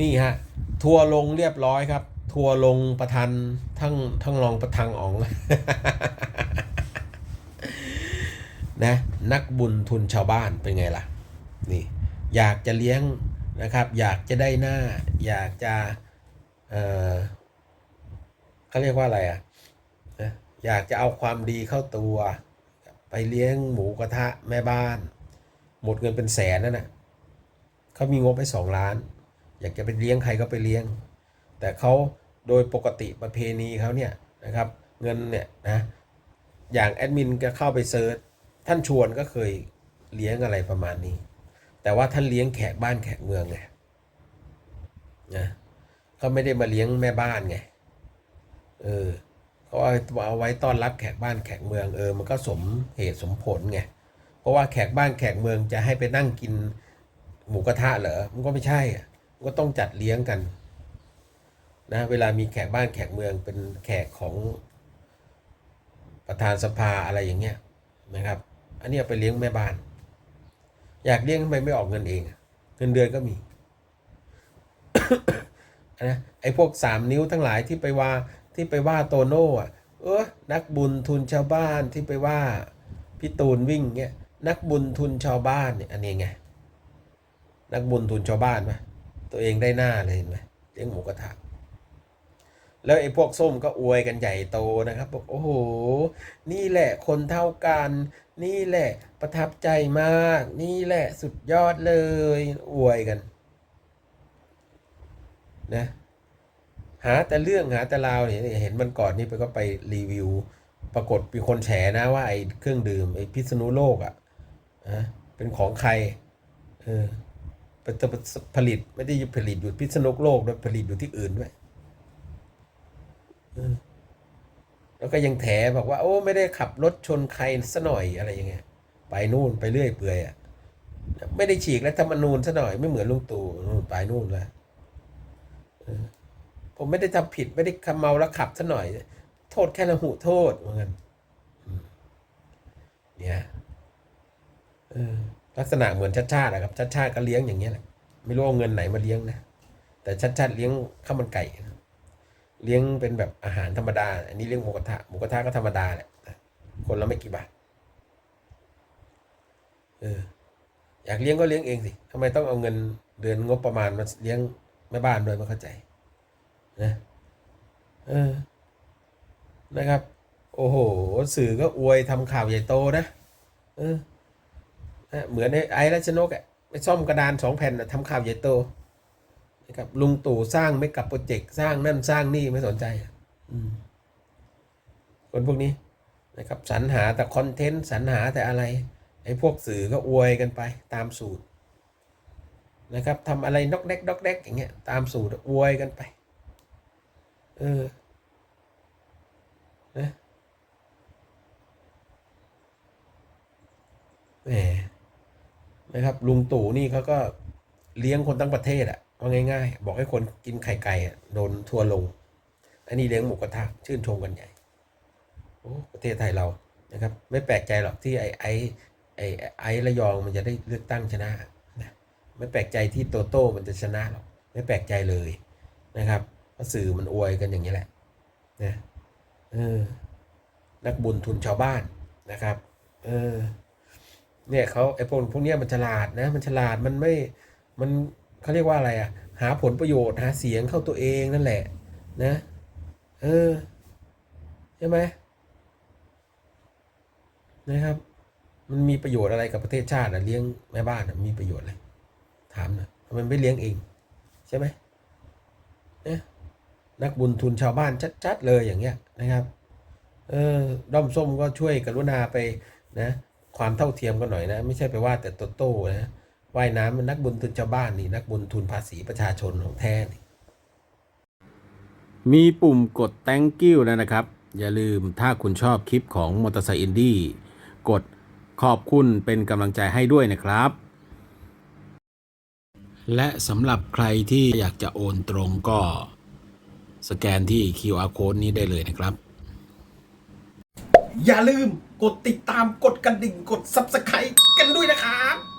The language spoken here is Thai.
นี่ฮะ ทัวร์ลงเรียบร้อยครับ ทัวร์ลงประธานทั้งทั้งรองประทังอ๋องนะนักบุญทุนชาวบ้านเป็นไงล่ะ นี่ อยากจะเลี้ยงนะครับ อยากจะได้หน้า อยากจะเออเขาเรียกว่าอะไรอะนะอยากจะเอาความดีเข้าตัว ไปเลี้ยงหมูกระทะแม่บ้าน หมดเงินเป็นแสนนั่นน่ะเขามีงบไปสองล้าน อยากจะไปเลี้ยงใครก็ไปเลี้ยง แต่เขาโดยปกติประเพณีเขาเนี่ยนะครับ เงินเนี่ยนะอย่างแอดมินก็เข้าไปเซิร์ชท่านชวนก็เคยเลี้ยงอะไรประมาณนี้ แต่ว่าท่านเลี้ยงแขกบ้านแขกเมืองไงนะเขาไม่ได้มาเลี้ยงแม่บ้านไงเออเขาเอาเอาไว้ต้อนรับแขกบ้านแขกเมืองเออมันก็สมเหตุสมผลไงเพราะว่าแขกบ้านแขกเมืองจะให้ไปนั่งกินหมูกระทะเหรอมันก็ไม่ใช่อะ ก็ต้องจัดเลี้ยงกันนะเวลามีแขกบ้านแขกเมืองเป็นแขกของประธานสภาอะไรอย่างเงี้ยนะครับ อันนี้เอาไปเลี้ยงแม่บ้าน อยากเลี้ยงทำไมไม่ออกเงินเองเงินเดือนก็มีนะไอ้พวกสามนิ้วทั้งหลายที่ไปว่าที่ไปว่าโตโน่อะเออนักบุญทุนชาวบ้านที่ไปว่าพี่ตูนวิ่งเงี้ยนักบุญทุนชาวบ้านเนี่ยอันนี้ไงนักบุญทุนชาวบ้านปะ ตัวเองได้หน้าเลยเห็นไหมเลี้ยงหมูกระทะแล้วไอ้พวกส้มก็อวยกันใหญ่โตนะครับบอกโอ้โห นี่แหละคนเท่ากัน นี่แหละประทับใจมาก นี่แหละสุดยอดเลยอวยกันนะหาแต่เรื่องหาแต่ราวเนี่ยเห็นมันก่อนนี่ไปก็ไปรีวิว ปรากฏมีคนแฉนะว่าไอ้เครื่องดื่มไอ้พิษณุโลกอะนะเป็นของใครเออ ผลิตไม่ได้ผลิตอยู่พิษณุโลกด้วยผลิตอยู่ที่อื่นด้วยแล้วก็ยังแถบอกว่า โอ้ไม่ได้ขับรถชนใครซะหน่อยอะไรอย่างเงี้ย ไปนู่นไปเรื่อยเปื่อยอะไม่ได้ฉีกรัฐธรรมนูญซะหน่อยไม่เหมือนลุงตู่นู่นไปนู่นแล้วผมไม่ได้ทำผิดไม่ได้ขับเมาแล้วขับซะหน่อย โทษแค่ละหูโทษเหมือนกันเนี่ยเออ ลักษณะเหมือนชัดชาตินะครับชัดชาติก็เลี้ยงอย่างเงี้ยแหละไม่รู้เอาเงินไหนมาเลี้ยงนะแต่ชัดชาติเลี้ยงข้าวมันไก่เลี้ยงเป็นแบบอาหารธรรมดา อันนี้เลี้ยงหมูกระทะหมูกระทะก็ธรรมดาแหละคนละไม่กี่บาทเอออยากเลี้ยงก็เลี้ยงเองสิทำไมต้องเอาเงินเดือนงบประมาณมาเลี้ยงแม่บ้านโดยไม่เข้าใจนะเออนะครับ โอ้โห สื่อก็อวยทำข่าวใหญ่โตนะ เออ เหมือนไอ้ไอ้รัชนกอะไปซ่อมกระดานสองแผ่นทำข่าวใหญ่โตนะครับลุงตู่สร้างไม่กับโปรเจกต์สร้างนั่นสร้างนี่ไม่สนใจคนพวกนี้นะครับสรรหาแต่คอนเทนต์สรรหาแต่อะไรไอ้พวกสื่อก็อวยกันไปตามสูตรนะครับทำอะไรนกเด็กนกเด็กอย่างเงี้ยตามสูตรอวยกันไปเออนะแหม นะครับ ลุงตู่นี่เขาก็เลี้ยงคนทั้งประเทศอะว่าง่าย ๆ บอกให้คนกินไข่ไก่อะโดนทัวร์ลง อันนี้เลี้ยงหมูกระทะชื่นชมกันใหญ่โอ้ประเทศไทยเรานะครับ ไม่แปลกใจหรอกที่ไอ้ไอ้ไอ้ไอ้ระยองมันจะได้เลือกตั้งชนะนะไม่แปลกใจที่โตโต้มันจะชนะหรอกไม่แปลกใจเลยนะครับเพราะสื่อมันอวยกันอย่างนี้แหละนะเออนักบุญทุนชาวบ้านนะครับ เออ เนี่ยเขาไอ้พวกพวกเนี้ยมันฉลาดนะ มันฉลาดมันไม่มันเขาเรียกว่าอะไรอะ หาผลประโยชน์หาเสียงเข้าตัวเองนั่นแหละ นะ เออใช่ไหมนะครับ มันมีประโยชน์อะไรกับประเทศชาติอะเลี้ยงแม่บ้านอะมีประโยชน์อะไรถามนะทำไมไม่เลี้ยงเองใช่ไหมเนี่ยนักบุญทุนชาวบ้านชัด ๆ เลยอย่างเงี้ยนะครับ เออด้อมส้มก็ช่วยกรุณาไปนะ ความเท่าเทียมกันหน่อยนะ ไม่ใช่ไปว่าแต่โตโต้นะว่ายน้ำมันนักบุญทุนชาวบ้านนี่นักบุญทุนภาษีประชาชนของแท้นี่มีปุ่มกด thank you แล้วนะครับ อย่าลืมถ้าคุณชอบคลิปของมอเตอร์ไซค์อินดี้กดขอบคุณเป็นกำลังใจให้ด้วยนะครับ และสำหรับใครที่อยากจะโอนตรงก็สแกนที่ QR code นี้ได้เลยนะครับ อย่าลืม กดติดตามกดกระดิ่งกดซับสไครต์กันด้วยนะครับ